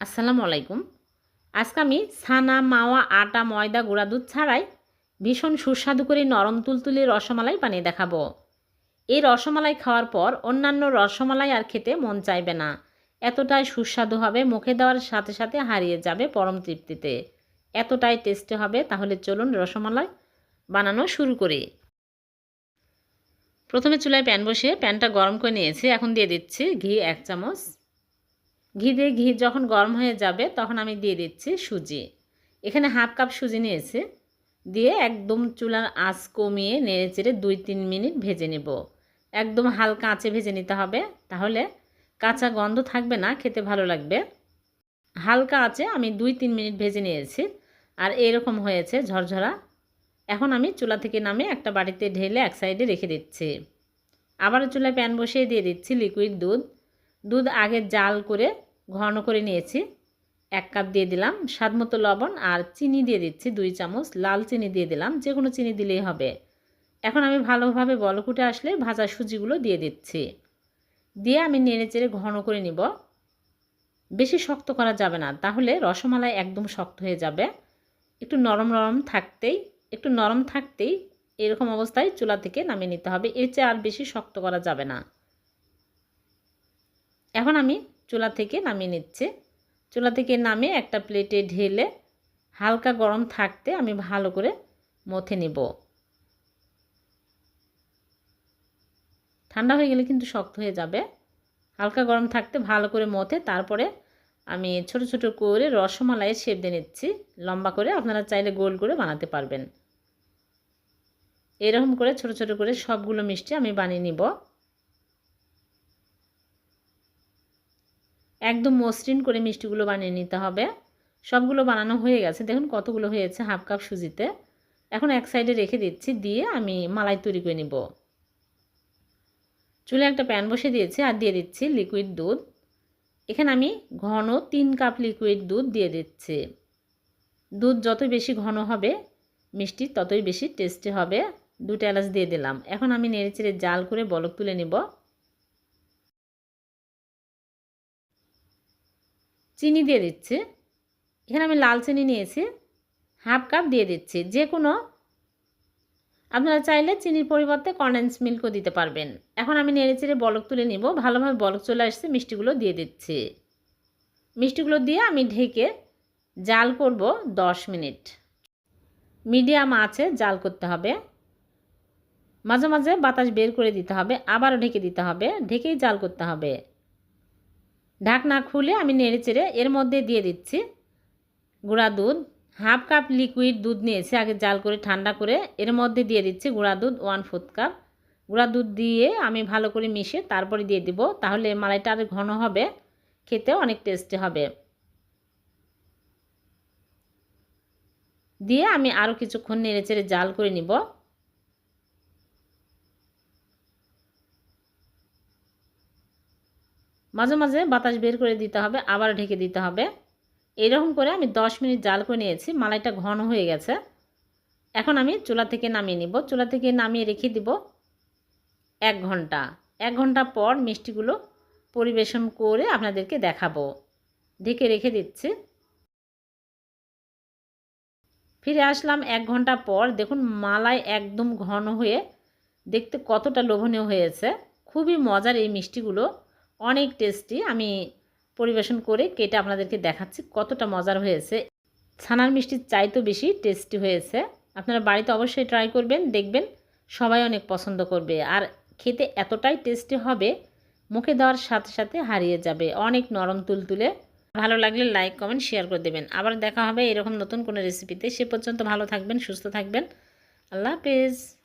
আসসালামু আলাইকুম। আজকে আমি ছানা, মাওয়া, আটা, ময়দা, গুঁড়া দুধ ছাড়াই ভীষণ সুস্বাদু করে নরম তুলতুলে রসমালাই বানিয়ে দেখাবো। এই রসমালাই খাওয়ার পর অন্যান্য রসমালাই আর খেতে মন চাইবে না। এতটাই সুস্বাদু হবে, মুখে দেওয়ার সাথে সাথে হারিয়ে যাবে পরম তৃপ্তিতে। এতটাই টেস্টি হবে, তাহলে চলুন রসমালাই বানানো শুরু করি। প্রথমে চুলায় প্যান বসিয়ে প্যানটা গরম করে নিয়েছি, এখন দিয়ে দিচ্ছি ঘি এক চামচ। ঘি দিয়ে ঘি যখন গরম হয়ে যাবে, তখন আমি দিয়ে দিচ্ছি সুজি। এখানে হাফ কাপ সুজি নিয়েছি। দিয়ে একদম চুলার আঁচ কমিয়ে নেড়ে চেড়ে দুই তিন মিনিট ভেজে নেব। একদম হালকা আঁচে ভেজে নিতে হবে। তাহলে কাঁচা গন্ধ থাকবে না, খেতে ভালো লাগবে। হালকা আঁচে আমি দুই তিন মিনিট ভেজে নিয়েছি আর এরকম হয়েছে ঝরঝরা। এখন আমি চুলা থেকে নামে একটা বাড়িতে ঢেলে এক সাইডে রেখে দিচ্ছি। আবারও চুলায় প্যান বসিয়ে দিয়ে দিচ্ছি লিকুইড দুধ। দুধ আগে জাল করে ঘন করে নিয়েছি। এক কাপ দিয়ে দিলাম স্বাদ মতো লবণ আর চিনি দিয়ে দিচ্ছি দুই চামচ লাল চিনি দিয়ে দিলাম যে কোনো চিনি দিলেই হবে। এখন আমি ভালোভাবে বলকুটে আসলে ভাজা সুজিগুলো দিয়ে দিচ্ছি। দিয়ে আমি নেড়ে চেড়ে ঘন করে নিব। বেশি শক্ত করা যাবে না, তাহলে রসমালাই একদম শক্ত হয়ে যাবে। একটু নরম নরম থাকতেই, একটু নরম থাকতেই এরকম অবস্থায় চুলা থেকে নামিয়ে নিতে হবে, এর চেয়ে আর বেশি শক্ত করা যাবে না। এখন আমি চুলা থেকে নামিয়ে নিচ্ছি। চুলা থেকে নামিয়ে একটা প্লেটে ঢেলে হালকা গরম থাকতে আমি ভালো করে মথে নেব। ঠান্ডা হয়ে গেলে কিন্তু শক্ত হয়ে যাবে। হালকা গরম থাকতে ভালো করে মথে তারপরে আমি ছোট ছোট করে রসমালাইয়ের শেপ দিয়ে নিচ্ছি। লম্বা করে আপনারা চাইলে গোল করে বানাতে পারবেন। এরকম করে ছোট ছোট করে সবগুলো মিষ্টি আমি বানিয়ে নিব। একদম মসৃণ করে মিষ্টিগুলো বানিয়ে নিতে হবে। সবগুলো বানানো হয়ে গেছে। দেখুন কতগুলো হয়েছে হাফ কাপ সুজিতে। এখন এক সাইডে রেখে দিচ্ছি, দিয়ে আমি মালাই তৈরি করে নিব। চুলে একটা প্যান বসে দিয়েছি আর দিয়ে দিচ্ছি লিকুইড দুধ। এখানে আমি ঘন তিন কাপ লিকুইড দুধ দিয়ে দিচ্ছি। দুধ যত বেশি ঘন হবে, মিষ্টি ততই বেশি টেস্টি হবে। দুটো এলাচ দিয়ে দিলাম। এখন আমি নেড়ে চেড়ে জাল করে বলক তুলে নিব। চিনি দিয়ে দিচ্ছি। এখানে আমি লাল চিনি নিয়েছি। হাফ কাপ দিয়ে দিচ্ছি। যে কোনো আপনারা চাইলে চিনির পরিবর্তে কন্ডেন্স মিল্কও দিতে পারবেন। এখন আমি নেড়ে চেড়ে বলক তুলে নিব। ভালোভাবে বলক চলে আসছে। মিষ্টিগুলো দিয়ে দিচ্ছি। মিষ্টিগুলো দিয়ে আমি ঢেকে জাল করব দশ মিনিট। মিডিয়াম আছে জাল করতে হবে। মাঝে মাঝে বাতাস বের করে দিতে হবে। আবারও ঢেকে দিতে হবে। ঢেকেই জাল করতে হবে। ঢাকনা খুলে আমি নেড়ে চেড়ে এর মধ্যে দিয়ে দিচ্ছি। গুঁড়া দুধ, হাফ কাপ লিকুইড দুধ নিয়েছি, আগে জাল করে ঠান্ডা করে এর মধ্যে দিয়ে দিচ্ছি গুঁড়া দুধ ওয়ান ফোর্থ কাপ গুঁড়া দুধ দিয়ে আমি ভালো করে মিশিয়ে তারপরে দিয়ে দিব, তাহলে মালাইটা আর ঘন হবে খেতে অনেক টেস্টি হবে। দিয়ে আমি আরও কিছুক্ষণ নেড়ে চেড়ে জাল করে নিব। মাঝে মাঝে বাতাস বের করে দিতে হবে, আবার ঢেকে দিতে হবে। এরকম করে আমি 10 মিনিট জাল করে নিয়েছি, মালাইটা ঘন হয়ে গেছে। এখন আমি চুলা থেকে নামিয়ে নিব। চুলা থেকে নামিয়ে রেখে দিব এক ঘণ্টা। এক ঘণ্টা পর মিষ্টিগুলো পরিবেশন করে আপনাদেরকে দেখাবো। ঢেকে রেখে দিচ্ছি। ফিরে আসলাম এক ঘণ্টা পর। দেখুন, মালাই একদম ঘন হয়ে দেখতে কতটা লোভনীয় হয়েছে। খুবই মজার এই মিষ্টিগুলো। অনেক টেস্টি। আমি পরিবেশন করে কেটে আপনাদেরকে দেখাচ্ছি কতটা মজার হয়েছে। ছানার মিষ্টির চাইতেও বেশি টেস্টি হয়েছে। আপনারা বাড়িতে অবশ্যই ট্রাই করবেন, দেখবেন সবাই অনেক পছন্দ করবে। আর খেতে এতটাই টেস্টি হবে, মুখে দেওয়ার সাথে সাথে হারিয়ে যাবে। অনেক নরম তুলতুলে। ভালো লাগলে লাইক কমেন্ট শেয়ার করে দেবেন। আবার দেখা হবে এরকম নতুন কোনো রেসিপিতে সে পর্যন্ত ভালো থাকবেন, সুস্থ থাকবেন। আল্লাহ হাফেজ।